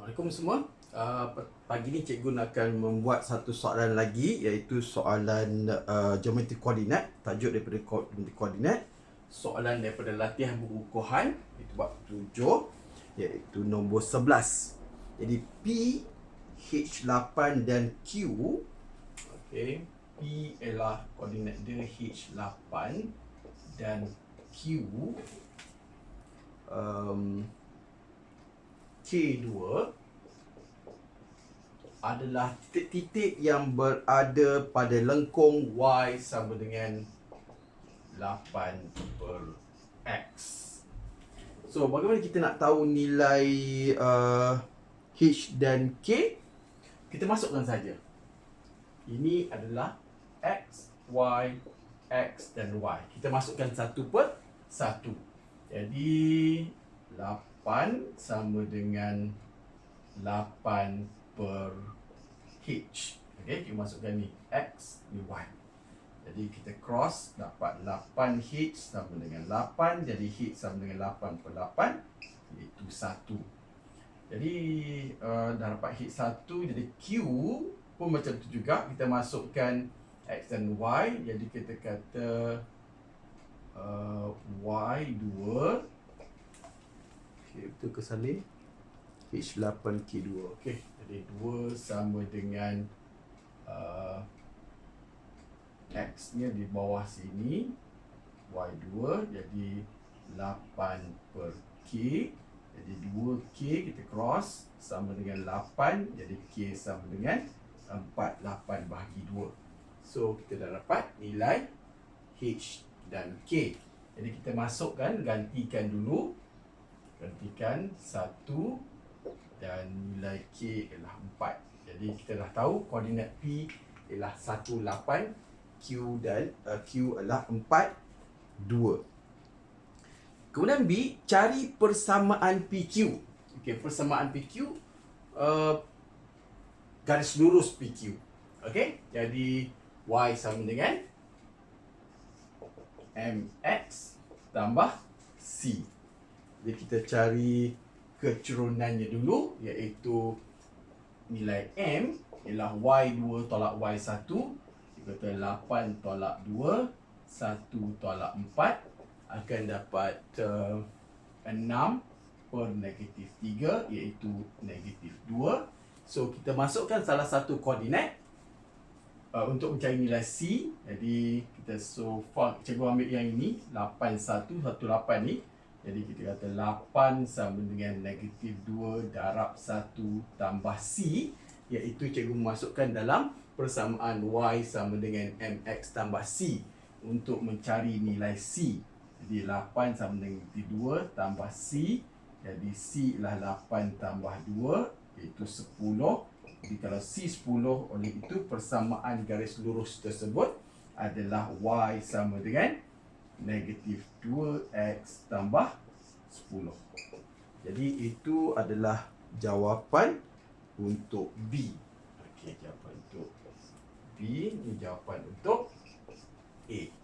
Assalamualaikum semua. Uh, pagi ni cikgu akan membuat satu soalan lagi iaitu soalan uh, geometri koordinat, tajuk daripada geometri koordinat. Soalan daripada latihan buku Kohan itu bab 7 iaitu nombor 11. Jadi P H8 dan Q okey, P ialah koordinat dia H8 dan Q um, K2 adalah titik-titik yang berada pada lengkung Y sama dengan 8 per X. So, bagaimana kita nak tahu nilai uh, H dan K? Kita masukkan saja. Ini adalah X, Y, X dan Y. Kita masukkan satu per satu. Jadi, 8 sama dengan 8 per H. Okey, kita masukkan ni. X, ni Y. Jadi kita cross dapat 8H sama dengan 8 Jadi H sama dengan 8 per 8 Iaitu 1 Jadi uh, dah dapat H1 Jadi Q pun macam tu juga. Kita masukkan X dan Y. Jadi kita kata uh, Y2 Okay, betul ke salin? H8K2 Okay, jadi 2 sama dengan uh, X nya di bawah sini Y2 jadi 8 per K. Jadi 2K kita cross sama dengan 8 Jadi K sama dengan 4 8 bahagi 2 So kita dah dapat nilai H dan K. Jadi kita masukkan gantikan dulu Gantikan 1 Dan nilai K ialah 4 Jadi kita dah tahu koordinat P ialah 1 8 Q dan uh, Q adalah 4 2. Kemudian B cari persamaan PQ. Okey, persamaan PQ uh, garis lurus PQ. Okey, jadi Y sama dengan MX tambah C. Jadi kita cari kecurunannya dulu iaitu nilai M ialah Y2 tolak Y1 kita kata 8 tolak 2 1 tolak 4 akan dapat uh, 6 per negatif 3 iaitu negatif 2 so kita masukkan salah satu koordinat uh, untuk mencari nilai C. Jadi kita so far cikgu ambil yang ini 8 1 1 8 ni jadi kita kata 8 sama dengan negatif 2 darab 1 tambah C iaitu cikgu memasukkan dalam persamaan Y sama dengan MX tambah C untuk mencari nilai C. Jadi 8 sama dengan 2 tambah C. Jadi C ialah 8 tambah 2 iaitu 10. Jadi kalau C 10 oleh itu persamaan garis lurus tersebut adalah Y sama dengan negatif 2X tambah 10. Jadi itu adalah jawapan untuk B. Okey, jawapan untuk B ni jawapan untuk A.